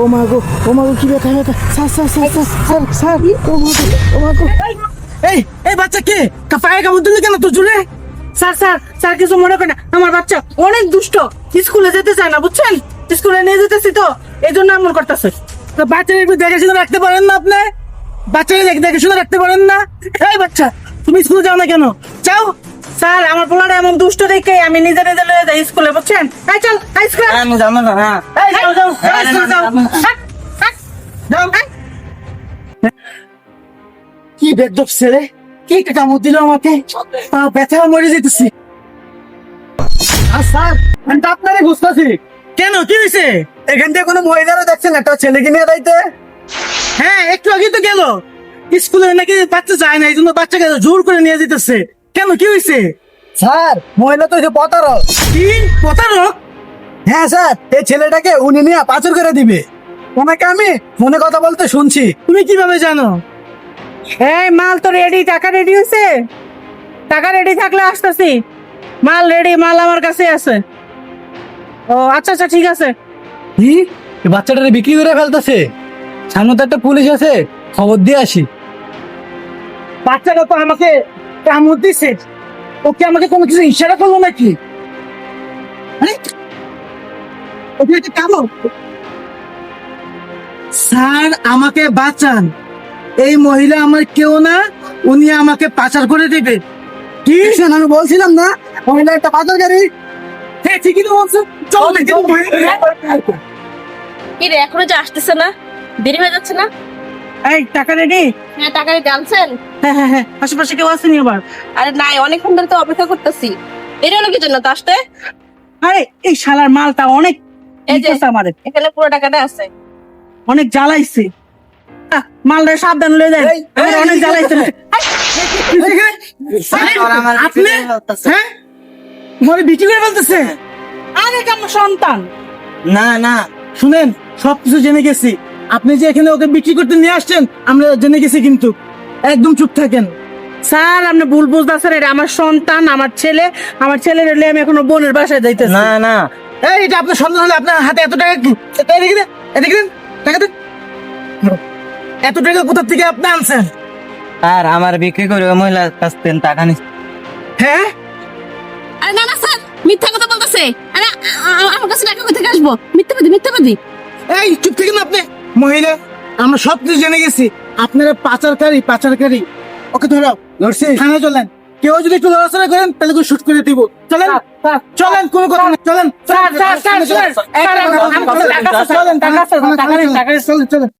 ও মা গো ও মা গো কি ব্যথা ব্যথা। Sir sir sir sir sir sir ও মা গো ও মা গো। এই এই বাচ্চা কে? পায়ে কামড় দিলে কেন তো জুড়ে? স্যার স্যার স্যার কিছু মনে করেন না। আমার বাচ্চা অনেক দুষ্ট। স্কুলে যেতে চায় না বুঝছেন? স্কুলে নিয়ে যেতেছি তো এই জন্য এমন করতেছে। তো বাচ্চারা একটু দেখে শুনে রাখতে পারেন না আপনি? বাচ্চাকে দেখে দেখে শুনে রাখতে পারেন না? এই বাচ্চা তুমি স্কুলে যাও না কেন? যাও। স্যার আমার পোলাটা এমন দুষ্ট দেখে আমি নিজে নিজে লয়ে যাই স্কুলে বুঝছেন? এই চল এই স্কুলে। আমি না হ্যাঁ। এই যাও যাও যাও। যাও। কি বেদ্যপ ছেলে। কি কামড় দিল আমাকে? ব্যথা মরে যেতেছি। আর স্যার আমি তো আপনারই বুঝতেছি। কেন কি হয়েছে এখান থেকে কোনো মহিলারও দেখছেন একটা ছেলেকে নিয়ে যাইতে? হ্যাঁ একটু আগে তো গেল। স্কুলে নাকি বাচ্চা যায় না এই জন্য বাচ্চাকে জোর করে নিয়ে যেতেছে। কেন কি হয়েছে স্যার মহিলা তো যে প্রতারক। কি? প্রতারক? হ্যাঁ স্যার এই ছেলেটাকে উনি নিয়ে পাচার করে দিবে। ওনাকে আমি ফোনে কথা বলতে শুনছি। তুমি কীভাবে জানো? এই মাল তো রেডি টাকা রেডি হয়েছে টাকা রেডি থাকলে আসতেছি। মাল রেডি মাল আমার কাছে আছে। ও আচ্ছা আচ্ছা ঠিক আছে। কি? এই বাচ্চাটারে বিক্রি করে ফেলতেছে? সামনে তো একটা পুলিশ আছে খবর দিয়ে আসি। বাচ্চাটা তো আমাকে কামড় দিছে? ওকে আমাকে কোনো কিছু ইশারা করল নাকি? আরে! ওকে একটা কামড়? স্যার আমাকে বাঁচান। এই মহিলা আমার কেউ না উনি আমাকে পাচার করে দেবে। কি? আমি বলছিলাম না মহিলা একটা পাচারকারী হ্যাঁ ঠিকই তো বলছো। চল দেখি। কি রে এখনও যে আসতেছে না? দেরি হয়ে যাচ্ছে না? এই টাকা রেডি? হ্যাঁ টাকা দিতে আনছেন? হ্যাঁ হ্যাঁ হ্যাঁ আশেপাশে কেউ আসেনি আবার? আরে নাই অনেকক্ষণ ধরে তো অপেক্ষা করতেছি। দেরি হলো কি জন্য? তো আসতে? আরে এই শালার মালটা অনেক এই যে আমাদের। এখানে পুরো টাকাটা আছে। অনেক জ্বালাইছে। মালটা সাবধান লয়ে যায় অনেক জ্বালাইছে। আপনি? হ্যাঁ? মরে বিক্রি করে ফেলতেছে? আরে কেন সন্তান। না না শুনেন সবকিছু জেনে গেছি। আপনি যে এখানে ওকে বিক্রি করতে নিয়ে আসছেন আমরা জেনে গেছি কিন্তু। একদম চুপ থাকেন। স্যার আপনি ভুল বুঝতেছেন এটা আমার সন্তান আমার ছেলে। আমার ছেলের হলে আমি এখনও বোনের বাসায় যাইতে না না। এই এটা আপনার সন্তান হলে আপনার হাতে এত টাকা কি? এটা এদিকে দেন এদিকে দেন টাকা দেন। এত টাকা কোথা থেকে আপনি আনছেন? আর আমার বিক্রি করে ওই মহিলার কাছ থেকে টাকা নিচ্ছে। হ্যাঁ? আরে না না স্যার মিথ্যা কথা বলতেছে। আরে আমার কাছে টাকা কোথা থেকে আসব? মিথ্যাবাদী মিথ্যাবাদী এই চুপ থেকে না আপনি। মহিলা আমরা সব কিছু জেনে গেছি। আপনারা পাচারকারী পাচারকারী। ওকে ধরো ধরছি। থানায় চলেন। কেউ যদি একটু লড়াচড়া করেন তাহলে কেউ শুট করে দিব। চলেন। চলেন কোনো কথা না। চলেন। চলেন। নেই। চলেন চলেন।